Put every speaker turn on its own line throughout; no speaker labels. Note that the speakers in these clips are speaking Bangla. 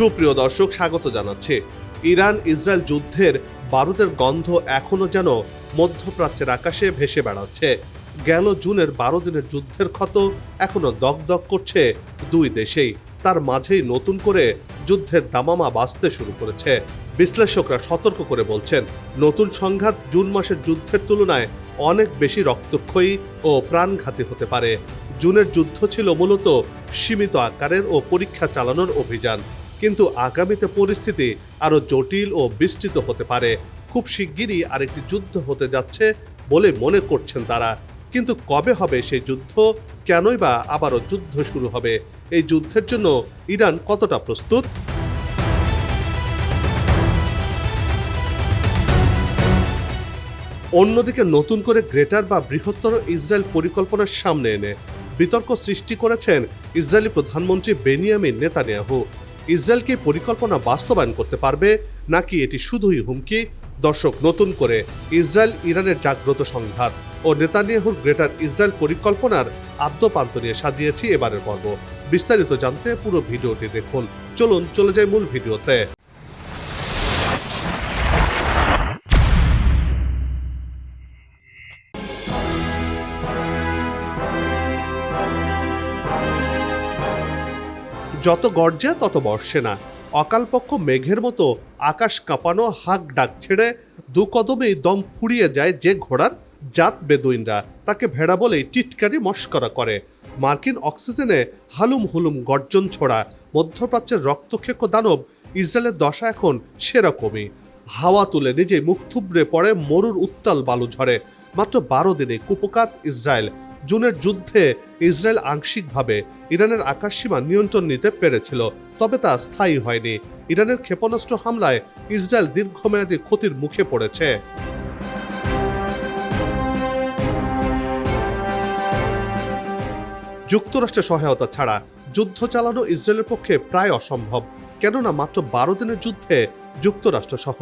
সুপ্রিয় দর্শক স্বাগত জানাচ্ছি ইরান ইসরায়েল যুদ্ধের বারুদের গন্ধ এখনও যেন মধ্যপ্রাচ্যের আকাশে ভেসে বেড়াচ্ছে গেল জুনের বারো দিনের যুদ্ধের ক্ষত এখনও দগদগ করছে দুই দেশেই তার মাঝেই নতুন করে যুদ্ধের দামামা বাঁচতে শুরু করেছে বিশ্লেষকরা সতর্ক করে বলছেন নতুন সংঘাত জুন মাসের যুদ্ধের তুলনায় অনেক বেশি রক্তক্ষয়ী ও প্রাণঘাতী হতে পারে জুনের যুদ্ধ ছিল মূলত সীমিত আকারের ও পরীক্ষা চালানোর অভিযান কিন্তু আগামীতে পরিস্থিতি আরও জটিল ও বিস্তৃত হতে পারে খুব শিগগিরই আরেকটি যুদ্ধ হতে যাচ্ছে বলে মনে করছেন তারা কিন্তু কবে হবে সেই যুদ্ধ কেনই বা আবারও যুদ্ধ শুরু হবে এই যুদ্ধের জন্য ইরান কতটা প্রস্তুত অন্যদিকে নতুন করে গ্রেটার বা বৃহত্তর ইসরায়েল পরিকল্পনার সামনে এনে বিতর্ক সৃষ্টি করেছেন ইসরায়েলি প্রধানমন্ত্রী বেনিয়ামিন নেতানিয়াহু ইসরায়েলকে পরিকল্পনা বাস্তবায়ন করতে পারবে নাকি এটি শুধুই হুমকি দর্শক নতুন করে ইসরায়েল ইরানের জাগ্রত সংঘাত ও নেতানিয়াহুর গ্রেটার ইসরায়েল পরিকল্পনার আদ্যপান্ত নিয়ে সাজিয়েছি এবারের পর্ব বিস্তারিত জানতে পুরো ভিডিওটি দেখুন চলুন চলে যাই মূল ভিডিওতে
যত গর্জে তত বর্ষে না অকালপক্ষ মেঘের মতো আকাশ কাঁপানো হাঁক ডাক ছেড়ে দু কদমেই দম ফুরিয়ে যায় যে ঘোড়ার জাত বেদুইনরা তাকে ভেড়া বলেই টিটকারি মস্করা করে মার্কিন অক্সিজেনে হালুম হুলুম গর্জন ছোড়া মধ্যপ্রাচ্যের রক্তক্ষেক্ষ দানব ইসরায়েলের দশা এখন সেরকমই হাওয়া তুলে নিজে মুখ থুবড়ে পড়ে মরুর উত্তাল বালু ঝরে মাত্র বারো দিনে কুপকাত ইসরায়েল জুনের যুদ্ধে ইসরায়েল আংশিকভাবে ইরানের আকাশসীমা নিয়ন্ত্রণ নিতে পেরেছিল তবে তা স্থায়ী হয়নি ইরানের ক্ষেপণাস্ত্র হামলায় ইসরায়েল দীর্ঘমেয়াদী ক্ষতির মুখে পড়েছে যুক্তরাষ্ট্রের সহায়তা ছাড়া যুদ্ধ চালানো ইসরায়েলের পক্ষে প্রায় অসম্ভব কেননা মাত্র বারো দিনের যুদ্ধে যুক্তরাষ্ট্রসহ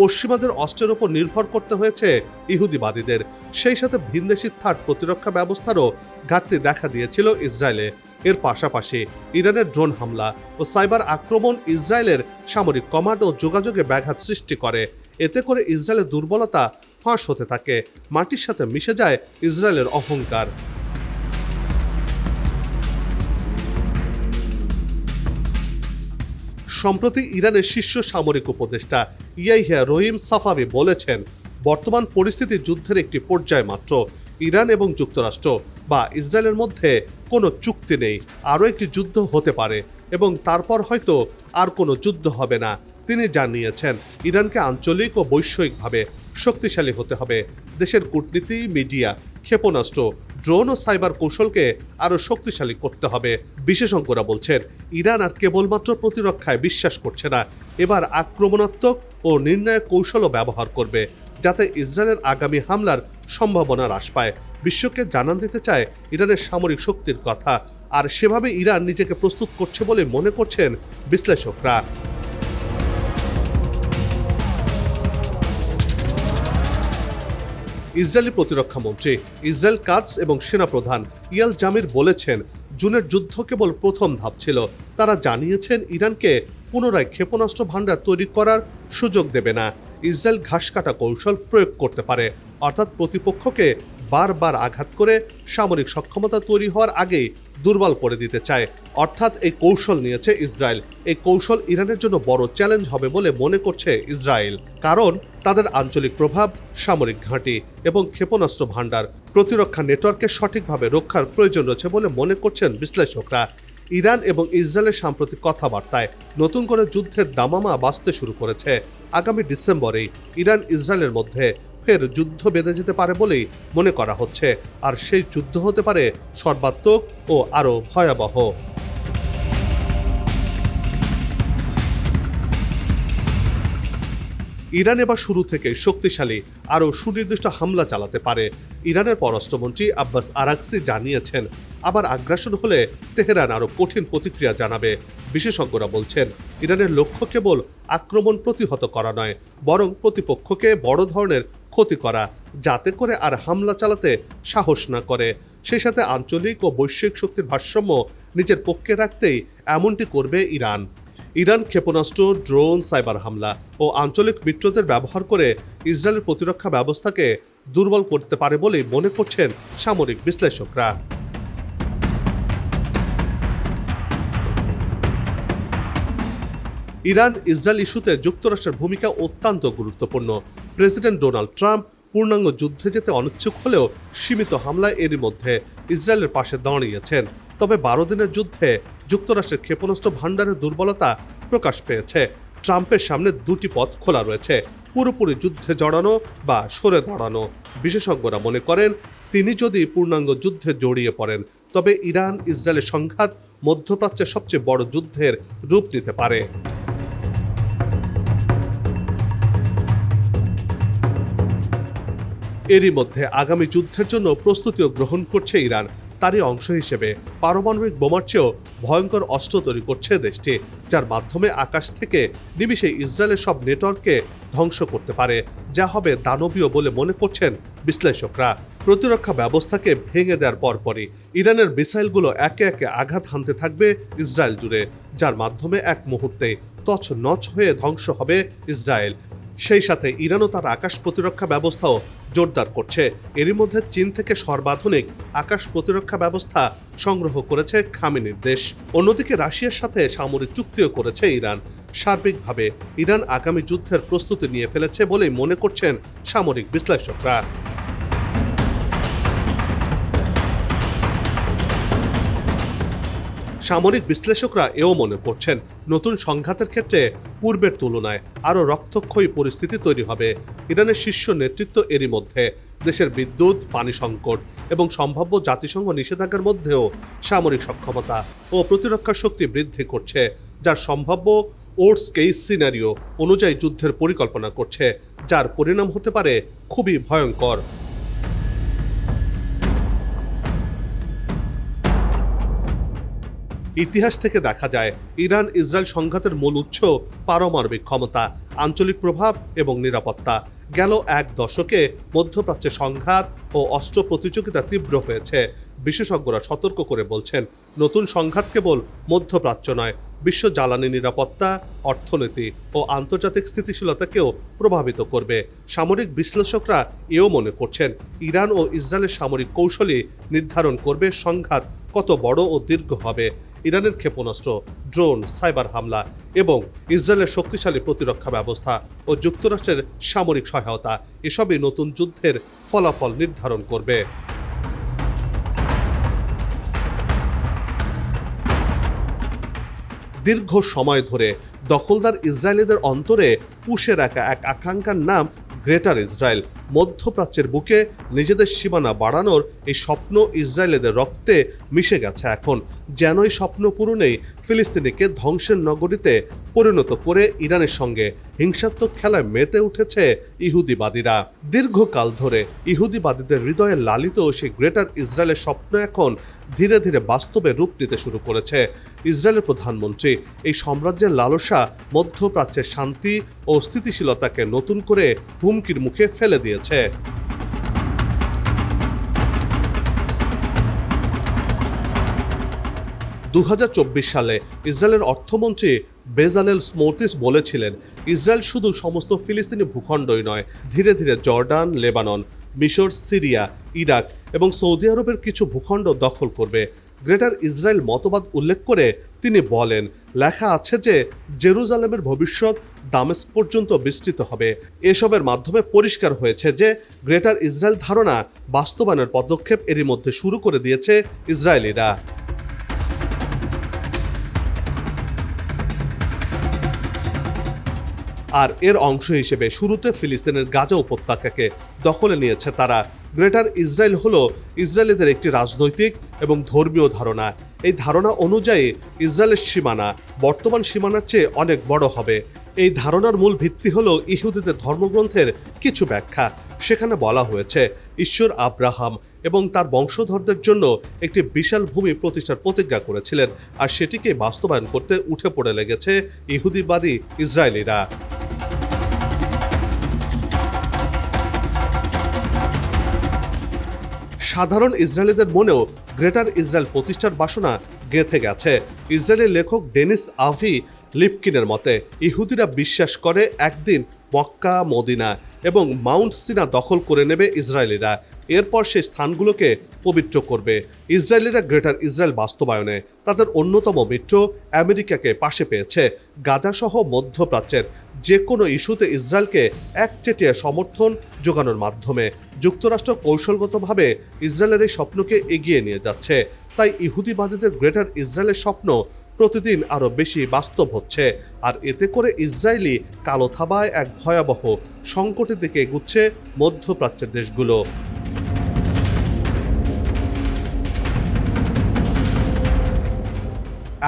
পশ্চিমাদের অস্ত্রের ওপর নির্ভর করতে হয়েছে ইহুদিবাদীদের সেই সাথে ভিনদেশি থার্ড প্রতিরক্ষা ব্যবস্থারও ঘাটতি দেখা দিয়েছিল ইসরায়েলে এর পাশাপাশি ইরানের ড্রোন হামলা ও সাইবার আক্রমণ ইসরায়েলের সামরিক কমান্ড ও যোগাযোগে ব্যাঘাত সৃষ্টি করে এতে করে ইসরায়েলের দুর্বলতা ফাঁস হতে থাকে মাটির সাথে মিশে যায় ইসরায়েলের অহংকার সম্প্রতি ইরানের শীর্ষ সামরিক উপদেষ্টা ইয়াইহিয়া রহিম সাফাবি বলেছেন বর্তমান পরিস্থিতি যুদ্ধের একটি পর্যায় মাত্র ইরান এবং যুক্তরাষ্ট্র বা ইসরায়েলের মধ্যে কোনো চুক্তি নেই আরও একটি যুদ্ধ হতে পারে এবং তারপর হয়তো আর কোনো যুদ্ধ হবে না তিনি জানিয়েছেন ইরানকে আঞ্চলিক ও বৈষয়িকভাবে শক্তিশালী হতে হবে দেশের কূটনীতি মিডিয়া ক্ষেপণাস্ত্র ড্রোন ও সাইবার কৌশলকে আরও শক্তিশালী করতে হবে বিশেষজ্ঞরা বলছেন ইরান আর কেবলমাত্র প্রতিরক্ষায় বিশ্বাস করছে না এবার আক্রমণাত্মক ও নির্ণায়ক কৌশলও ব্যবহার করবে যাতে ইসরায়েলের আগামী হামলার সম্ভাবনা হ্রাস পায় বিশ্বকে জানান দিতে চায় ইরানের সামরিক শক্তির কথা আর সেভাবে ইরান নিজেকে প্রস্তুত করছে বলে মনে করছেন বিশ্লেষকরা ইসরায়েলি প্রতিরক্ষা মন্ত্রী ইসরায়েল কাটস এবং সেনাপ্রধান ইয়াল জামির বলেছেন জুনের যুদ্ধ কেবল প্রথম ধাপ ছিল তারা জানিয়েছেন ইরানকে পুনরায় ক্ষেপণাস্ত্র ভাণ্ডার তৈরি করার সুযোগ দেবে না ইসরায়েল ঘাস কাটা কৌশল প্রয়োগ করতে পারে অর্থাৎ প্রতিপক্ষকে বারবার আঘাত করে সামরিক সক্ষমতা তৈরি হওয়ার আগেই দুর্বল করে দিতে চায় অর্থাৎ এই কৌশল নিয়েছে ইসরায়েল এই কৌশল ইরানের জন্য বড় চ্যালেঞ্জ হবে বলে মনে করছে ইসরায়েল কারণ তাদের আঞ্চলিক প্রভাব সামরিক ঘাঁটি এবং ক্ষেপণাস্ত্র ভাণ্ডার প্রতিরক্ষা নেটওয়ার্কে সঠিকভাবে রক্ষার প্রয়োজন রয়েছে বলে মনে করছেন বিশ্লেষকরা ইরান এবং ইসরায়েলের সাম্প্রতিক কথাবার্তায় নতুন করে যুদ্ধের দামামা বাঁচতে শুরু করেছে আগামী ডিসেম্বরেই ইরান ইসরায়েলের মধ্যে পক্ষের যুদ্ধ বেঁধে যেতে পারে বলেই মনে করা হচ্ছে আর সেই যুদ্ধ হতে পারে সর্বাত্মক ও আরও ভয়াবহ ইরান এবার শুরু থেকে শক্তিশালী আরও সুনির্দিষ্ট হামলা চালাতে পারে ইরানের পররাষ্ট্রমন্ত্রী আব্বাস আরাকসি জানিয়েছেন আবার আগ্রাসন হলে তেহরান আরও কঠিন প্রতিক্রিয়া জানাবে বিশেষজ্ঞরা বলছেন ইরানের লক্ষ্য কেবল আক্রমণ প্রতিহত করা নয় বরং প্রতিপক্ষকে বড় ধরনের ক্ষতি করা যাতে করে আর হামলা চালাতে সাহস না করে সেই সাথে আঞ্চলিক ও বৈশ্বিক শক্তির ভারসাম্য নিজের পক্ষে রাখতেই এমনটি করবে ইরান ইরান ক্ষেপণাস্ত্র ড্রোন সাইবার হামলা ও আঞ্চলিক মিত্রদের ব্যবহার করে ইসরায়েলের প্রতিরক্ষা ব্যবস্থাকে দুর্বল করতে পারে বলে মনে করছেন সামরিক বিশ্লেষকরা ইরান ইসরায়েল ইস্যুতে যুক্তরাষ্ট্রের ভূমিকা অত্যন্ত গুরুত্বপূর্ণ প্রেসিডেন্ট ডোনাল্ড ট্রাম্প পূর্ণাঙ্গ যুদ্ধে যেতে অনিচ্ছুক হলেও সীমিত হামলায় এরই মধ্যে ইসরায়েলের পাশে দাঁড়িয়েছেন তবে বারো দিনের যুদ্ধে যুক্তরাষ্ট্রের ক্ষেপণাস্ত্র ভাণ্ডারের দুর্বলতা প্রকাশ পেয়েছে ট্রাম্পের সামনে দুটি পথ খোলা রয়েছে পুরোপুরি যুদ্ধে জড়ানো বা সরে দাঁড়ানো বিশেষজ্ঞরা মনে করেন তিনি যদি পূর্ণাঙ্গ যুদ্ধে জড়িয়ে পড়েন তবে ইরান ইসরায়েলের সংঘাত মধ্যপ্রাচ্যের সবচেয়ে বড় যুদ্ধের রূপ নিতে পারে এরই মধ্যে আগামী যুদ্ধের জন্য প্রস্তুতিও গ্রহণ করছে ইরান তারই অংশ হিসেবে পারমাণবিক বোমার চেয়েও ভয়ঙ্কর অস্ত্র তৈরি করছে দেশটি যার মাধ্যমে আকাশ থেকে নিমিশে ইসরায়েলের সব নেটওয়ার্ককে ধ্বংস করতে পারে যা হবে দানবীয় বলে মনে করছেন বিশ্লেষকরা প্রতিরক্ষা ব্যবস্থাকে ভেঙে দেওয়ার পরপরই ইরানের মিসাইলগুলো একে একে আঘাত হানতে থাকবে ইসরায়েল জুড়ে যার মাধ্যমে এক মুহূর্তে তছ নচ হয়ে ধ্বংস হবে ইসরায়েল সেই সাথে ইরানও তার আকাশ প্রতিরক্ষা ব্যবস্থাও জোরদার করছে এরই মধ্যে চীন থেকে সর্বাধুনিক আকাশ প্রতিরক্ষা ব্যবস্থা সংগ্রহ করেছে খামেনির দেশ অন্যদিকে রাশিয়ার সাথে সামরিক চুক্তিও করেছে ইরান সার্বিকভাবে ইরান আগামী যুদ্ধের প্রস্তুতি নিয়ে ফেলেছে বলেই মনে করছেন সামরিক বিশ্লেষকরা সামরিক বিশ্লেষকরা এও মনে করছেন নতুন সংঘাতের ক্ষেত্রে পূর্বের তুলনায় আরও রক্তক্ষয়ী পরিস্থিতি তৈরি হবে ইরানের শীর্ষ নেতৃত্ব এরই মধ্যে দেশের বিদ্যুৎ পানি সংকট এবং সম্ভাব্য জাতিসংঘ নিষেধাজ্ঞার মধ্যেও সামরিক সক্ষমতা ও প্রতিরক্ষা শক্তি বৃদ্ধি করছে যার সম্ভাব্য ওর্স কেইস সিনারিও অনুযায়ী যুদ্ধের পরিকল্পনা করছে যার পরিণাম হতে পারে খুবই ভয়ঙ্কর ইতিহাস থেকে দেখা যায় ইরান ইসরায়েল সংঘাতের মূল উৎস পারমাণবিক ক্ষমতা আঞ্চলিক প্রভাব এবং নিরাপত্তা গেল এক দশকে মধ্যপ্রাচ্যে সংঘাত ও অস্ত্র প্রতিযোগিতা তীব্র হয়েছে বিশেষজ্ঞরা সতর্ক করে বলছেন নতুন সংঘাত কেবল মধ্যপ্রাচ্য নয় বিশ্ব জ্বালানি নিরাপত্তা অর্থনীতি ও আন্তর্জাতিক স্থিতিশীলতাকেও প্রভাবিত করবে সামরিক বিশ্লেষকরা এও মনে করছেন ইরান ও ইসরায়েলের সামরিক কৌশলই নির্ধারণ করবে সংঘাত কত বড় ও দীর্ঘ হবে ইরানের ক্ষেপণাস্ত্র ড্রোন সাইবার হামলা এবং ইসরায়েলের শক্তিশালী প্রতিরক্ষা ব্যবস্থা ও যুক্তরাষ্ট্রের সামরিক সহায়তা এসবই নতুন যুদ্ধের ফলাফল নির্ধারণ করবে দীর্ঘ সময় ধরে দখলদার ইসরায়েলিদের অন্তরে পুষে রাখা এক আকাঙ্ক্ষার নাম গ্রেটার ইসরায়েল মধ্যপ্রাচ্যের বুকে নিজেদের সীমানা বাড়ানোর এই স্বপ্ন ইসরায়েলেদের রক্তে মিশে গেছে এখন যেন এই স্বপ্ন পূরণেই ফিলিস্তিনিকে ধ্বংসের নগরীতে পরিণত করে ইরানের সঙ্গে হিংসাত্মক খেলায় মেতে উঠেছে ইহুদিবাদীরা দীর্ঘকাল ধরে ইহুদিবাদীদের হৃদয়ে লালিত সেই গ্রেটার ইসরায়েলের স্বপ্ন এখন ধীরে ধীরে বাস্তবে রূপ নিতে শুরু করেছে ইসরায়েলের প্রধানমন্ত্রী এই সাম্রাজ্যের লালসা মধ্যপ্রাচ্যের শান্তি ও স্থিতিশীলতাকে নতুন করে হুমকির মুখে ফেলে দিয়েছে দু সালে ইসরায়েলের অর্থমন্ত্রী বেজালেল স্মোর্তিস বলেছিলেন ইসরায়েল শুধু সমস্ত ফিলিস্তিনি ভূখণ্ডই নয় ধীরে ধীরে জর্ডান লেবানন মিশর সিরিয়া ইরাক এবং সৌদি আরবের কিছু ভূখণ্ড দখল করবে গ্রেটার ইসরায়েল মতবাদ উল্লেখ করে তিনি বলেন লেখা আছে যে জেরুজালেমের ভবিষ্যৎ দামেস্ক পর্যন্ত বিস্তৃত হবে এসবের মাধ্যমে পরিষ্কার হয়েছে যে গ্রেটার ইসরায়েল ধারণা বাস্তবায়নের পদক্ষেপ এরই মধ্যে শুরু করে দিয়েছে ইসরায়েলিরা আর এর অংশ হিসেবে শুরুতে ফিলিস্তিনের গাজা উপত্যকাকে দখলে নিয়েছে তারা গ্রেটার ইসরায়েল হল ইসরায়েলিদের একটি রাজনৈতিক এবং ধর্মীয় ধারণা এই ধারণা অনুযায়ী ইসরায়েলের সীমানা বর্তমান সীমানার চেয়ে অনেক বড় হবে এই ধারণার মূল ভিত্তি হল ইহুদিদের ধর্মগ্রন্থের কিছু ব্যাখ্যা সেখানে বলা হয়েছে ঈশ্বর আব্রাহাম এবং তার বংশধরদের জন্য একটি বিশাল ভূমি প্রতিষ্ঠার প্রতিজ্ঞা করেছিলেন আর সেটিকে বাস্তবায়ন করতে উঠে পড়ে লেগেছে ইহুদিবাদী ইসরায়েলিরা সাধারণ ইসরায়েলিদের মনেও গ্রেটার ইসরায়েল প্রতিষ্ঠার বাসনা গেঁথে গেছে ইসরায়েলের লেখক ডেনিস আভি লিপকিনের মতে ইহুদিরা বিশ্বাস করে একদিন মক্কা মদিনা এবং মাউন্ট সিনা দখল করে নেবে ইসরায়েলিরা এরপর সেই স্থানগুলোকে পবিত্র করবে ইসরায়েলিরা গ্রেটার ইসরায়েল বাস্তবায়নে তাদের অন্যতম মিত্র আমেরিকাকে পাশে পেয়েছে গাজাসহ মধ্যপ্রাচ্যের যে কোনো ইস্যুতে ইসরায়েলকে একচেটিয়া সমর্থন যোগানোর মাধ্যমে যুক্তরাষ্ট্র কৌশলগতভাবে ইসরায়েলের এই স্বপ্নকে এগিয়ে নিয়ে যাচ্ছে তাই ইহুদিবাদীদের গ্রেটার ইসরায়েলের স্বপ্ন প্রতিদিন আরও বেশি বাস্তব হচ্ছে আর এতে করে ইসরায়েলি কালো থাবায় এক ভয়াবহ সংকটের দিকে গুচ্ছে মধ্যপ্রাচ্যের দেশগুলো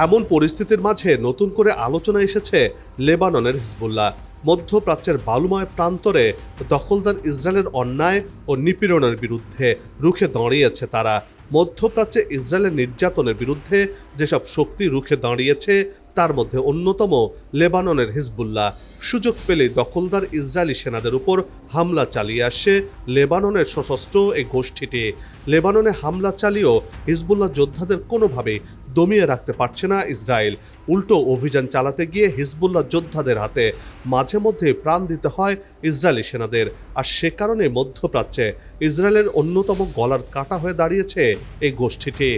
এমন পরিস্থিতির মাঝে নতুন করে আলোচনা এসেছে লেবাননের হিজবুল্লাহ মধ্যপ্রাচ্যের বালুময় প্রান্তরে দখলদার ইসরায়েলের অন্যায় ও নিপীড়নের বিরুদ্ধে রুখে দাঁড়িয়েছে তারা মধ্যপ্রাচ্যে ইসরায়েলের নির্যাতনের বিরুদ্ধে যেসব শক্তি রুখে দাঁড়িয়েছে তার মধ্যে অন্যতম লেবাননের হিজবুল্লাহ সুযোগ পেলে দখলদার ইসরায়েলি সেনাদের উপর হামলা চালিয়ে আসে লেবাননের সশস্ত্র এই গোষ্ঠীটি লেবাননে হামলা চালিয়েও হিজবুল্লাহ যোদ্ধাদের কোনোভাবে দমিয়ে রাখতে পারছে না ইসরায়েল উল্টো অভিযান চালাতে গিয়ে হিজবুল্লাহ যোদ্ধাদের হাতে মাঝে মধ্যে প্রাণ দিতে হয় ইসরায়েলি সেনাদের আর সে কারণে মধ্যপ্রাচ্যে ইসরায়েলের অন্যতম গলার কাটা হয়ে দাঁড়িয়েছে এই গোষ্ঠীটি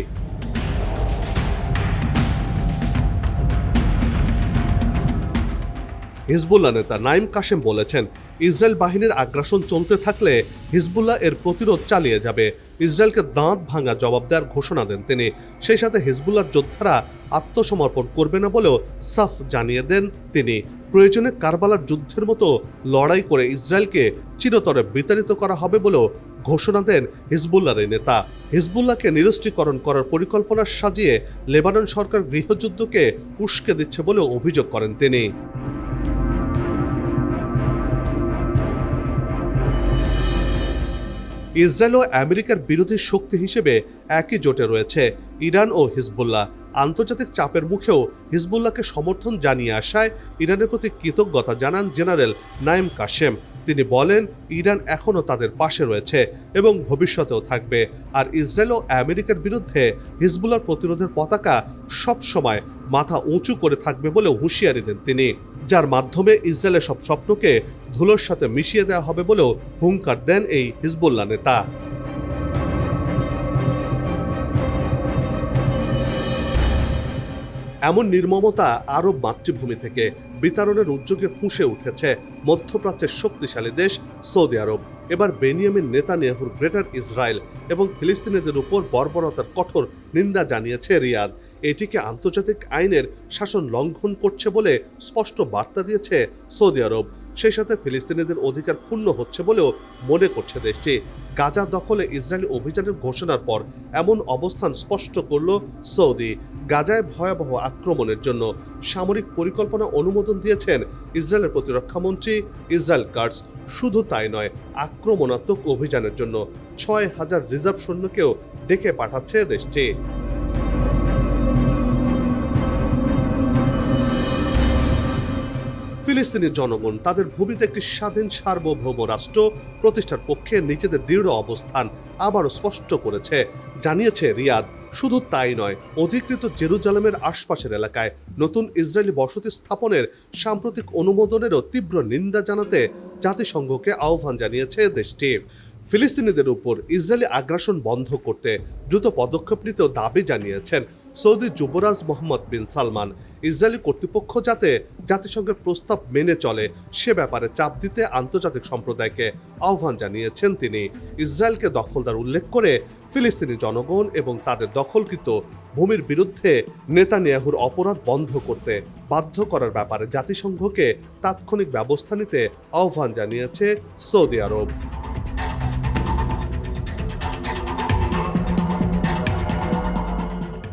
হিজবুল্লাহ নেতা নাইম কাশেম বলেছেন ইসরায়েল বাহিনীর আগ্রাসন চলতে থাকলে হিজবুল্লাহ এর প্রতিরোধ চালিয়ে যাবে ইসরায়েলকে দাঁত ভাঙা জবাব দেওয়ার ঘোষণা দেন তিনি সেই সাথে হিজবুল্লার যোদ্ধারা আত্মসমর্পণ করবে না বলেও সাফ জানিয়ে দেন তিনি প্রয়োজনে কারবালার যুদ্ধের মতো লড়াই করে ইসরায়েলকে চিরতরে বিতাড়িত করা হবে বলেও ঘোষণা দেন হিজবুল্লার এই নেতা হিজবুল্লাহকে নিরস্ত্রীকরণ করার পরিকল্পনা সাজিয়ে লেবানন সরকার গৃহযুদ্ধকে উস্কে দিচ্ছে বলেও অভিযোগ করেন তিনি ইসরায়েল ও আমেরিকার বিরোধী শক্তি হিসেবে একই জোটে রয়েছে ইরান ও হিজবুল্লাহ আন্তর্জাতিক চাপের মুখেও হিজবুল্লাহকে সমর্থন জানিয়ে আসায় ইরানের প্রতি কৃতজ্ঞতা জানান জেনারেল নাইম কাশেম তিনি বলেন ইরান এখনও তাদের পাশে রয়েছে এবং ভবিষ্যতেও থাকবে আর ইসরায়েল ও আমেরিকার বিরুদ্ধে হিজবুল্লার প্রতিরোধের পতাকা সবসময় মাথা উঁচু করে থাকবে বলে হুঁশিয়ারি দেন তিনি যার মাধ্যমে ইসরায়েলের সব স্বপ্নকে ধুলোর সাথে মিশিয়ে দেওয়া হবে বলেও হুঙ্কার দেন এই হিজবুল্লাহ নেতা এমন নির্মমতা আরব মাতৃভূমি থেকে বিতরণের উদ্যোগে ফুঁসে উঠেছে মধ্যপ্রাচ্যের শক্তিশালী দেশ সৌদি আরব এবার বেনিয়ামিন নেতানিয়াহুর গ্রেটার ইসরায়েল এবং ফিলিস্তিনিদের উপর বর্বরতার কঠোর নিন্দা জানিয়েছে রিয়াদ এটিকে আন্তর্জাতিক আইনের শাসন লঙ্ঘন করছে বলে স্পষ্ট বার্তা দিয়েছে সৌদি আরব সেই সাথে ফিলিস্তিনিদের অধিকার ক্ষুণ্ণ হচ্ছে বলেও মনে করছে দেশটি গাজা দখলে ইসরায়েলি অভিযানের ঘোষণার পর এমন অবস্থান স্পষ্ট করল সৌদি গাজায় ভয়াবহ আক্রমণের জন্য সামরিক পরিকল্পনা অনুমোদন দিয়েছেন ইসরায়েলের প্রতিরক্ষামন্ত্রী ইসরায়েল কার্স শুধু তাই নয় আক্রমণাত্মক অভিযানের জন্য ছয় হাজার রিজার্ভ সৈন্যকেও ডেকে পাঠাচ্ছে দেশটি ফিলিস্তিনি জনগণ তাদের ভূমিতে একটি স্বাধীন সার্বভৌম রাষ্ট্র প্রতিষ্ঠার পক্ষে নিজেদের দৃঢ় অবস্থান আবারও স্পষ্ট করেছে জানিয়েছে রিয়াদ শুধু তাই নয় অধিকৃত জেরুজালেমের আশপাশের এলাকায় নতুন ইসরায়েলি বসতি স্থাপনের সাম্প্রতিক অনুমোদনেরও তীব্র নিন্দা জানাতে জাতিসংঘকে আহ্বান জানিয়েছে দেশটি ফিলিস্তিনিদের উপর ইসরায়েলি আগ্রাসন বন্ধ করতে দ্রুত পদক্ষেপ নিতেও দাবি জানিয়েছেন সৌদি যুবরাজ মোহাম্মদ বিন সালমান ইসরায়েলি কর্তৃপক্ষ যাতে জাতিসংঘের প্রস্তাব মেনে চলে সে ব্যাপারে চাপ দিতে আন্তর্জাতিক সম্প্রদায়কে আহ্বান জানিয়েছেন তিনি ইসরায়েলকে দখলদার উল্লেখ করে ফিলিস্তিনি জনগণ এবং তাদের দখলকৃত ভূমির বিরুদ্ধে নেতানিয়াহুর অপরাধ বন্ধ করতে বাধ্য করার ব্যাপারে জাতিসংঘকে তাৎক্ষণিক ব্যবস্থা নিতে আহ্বান জানিয়েছে সৌদি আরব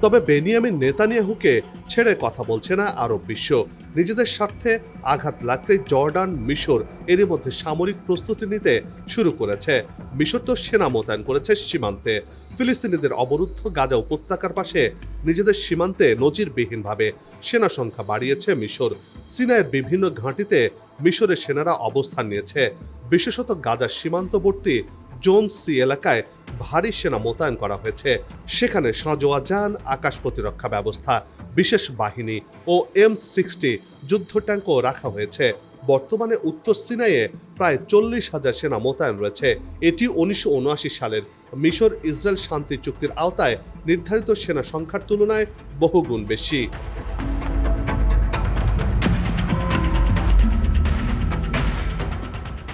তবে বেনিয়ামিন নেতানিয়াহুকে ছেড়ে কথা বলছে না আরব বিশ্ব নিজেদের স্বার্থে আঘাত লাগতে জর্ডান মিশর এরই মধ্যে সামরিক প্রস্তুতি নিতে শুরু করেছে মিশর তো সেনা মোতায়েন করেছে সীমান্তে ফিলিস্তিনিদের অবরুদ্ধ গাজা উপত্যকার পাশে নিজেদের সীমান্তে নজিরবিহীনভাবে সেনা সংখ্যা বাড়িয়েছে মিশর সিনায়ের বিভিন্ন ঘাঁটিতে মিশরের সেনারা অবস্থান নিয়েছে বিশেষত গাজার সীমান্তবর্তী জোন সি এলাকায় ভারী সেনা মোতায়েন করা হয়েছে সেখানে সাঁজোয়া যান আকাশ প্রতিরক্ষা ব্যবস্থা বিশেষ বাহিনী ও এম সিক্সটি যুদ্ধ ট্যাঙ্কও রাখা হয়েছে বর্তমানে উত্তর সিনাইয়ে প্রায় চল্লিশ হাজার সেনা মোতায়েন রয়েছে এটি উনিশশো সালের মিশর ইসরায়েল শান্তি চুক্তির আওতায় নির্ধারিত সেনা সংখ্যার তুলনায় বহুগুণ বেশি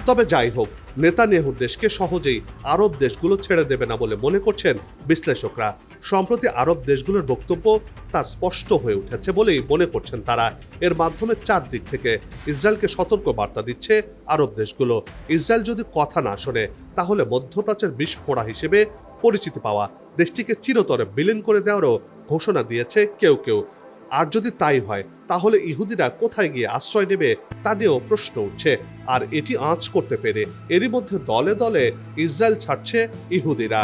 তবে যাই হোক নেতানিয়াহুর দেশকে সহজেই আরব দেশগুলো ছেড়ে দেবে না বলে মনে করছেন বিশ্লেষকরা সম্প্রতি আরব দেশগুলোর বক্তব্য তার স্পষ্ট হয়ে উঠেছে বলেই মনে করছেন তারা এর মাধ্যমে চার দিক থেকে ইসরায়েলকে সতর্ক বার্তা দিচ্ছে আরব দেশগুলো ইসরায়েল যদি কথা না শোনে তাহলে মধ্যপ্রাচ্যের বিস্ফোড়া হিসেবে পরিচিতি পাওয়া দেশটিকে চিরতরে বিলীন করে দেওয়ারও ঘোষণা দিয়েছে কেউ কেউ আর যদি তাই হয় তাহলে ইহুদিরা কোথায় গিয়ে আশ্রয় নেবে তা নিয়েও প্রশ্ন উঠছে আর এটি আঁচ করতে পেরে এরই মধ্যে দলে দলে ইসরায়েল ছাড়ছে ইহুদিরা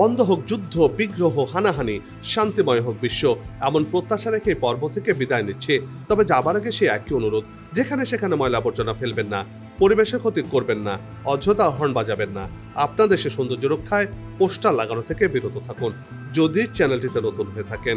বন্ধ হোক যুদ্ধ বিগ্রহ হানাহানি শান্তিময় হোক বিশ্ব এমন প্রত্যাশা রেখে পর্ব থেকে বিদায় নিচ্ছে তবে যাবার আগে সে একই অনুরোধ যেখানে সেখানে ময়লা আবর্জনা ফেলবেন না পরিবেশের ক্ষতি করবেন না অযথা হর্ন বাজাবেন না আপনার দেশের সৌন্দর্য রক্ষায় পোস্টার লাগানো থেকে বিরত থাকুন যদি চ্যানেলটিতে নতুন হয়ে থাকেন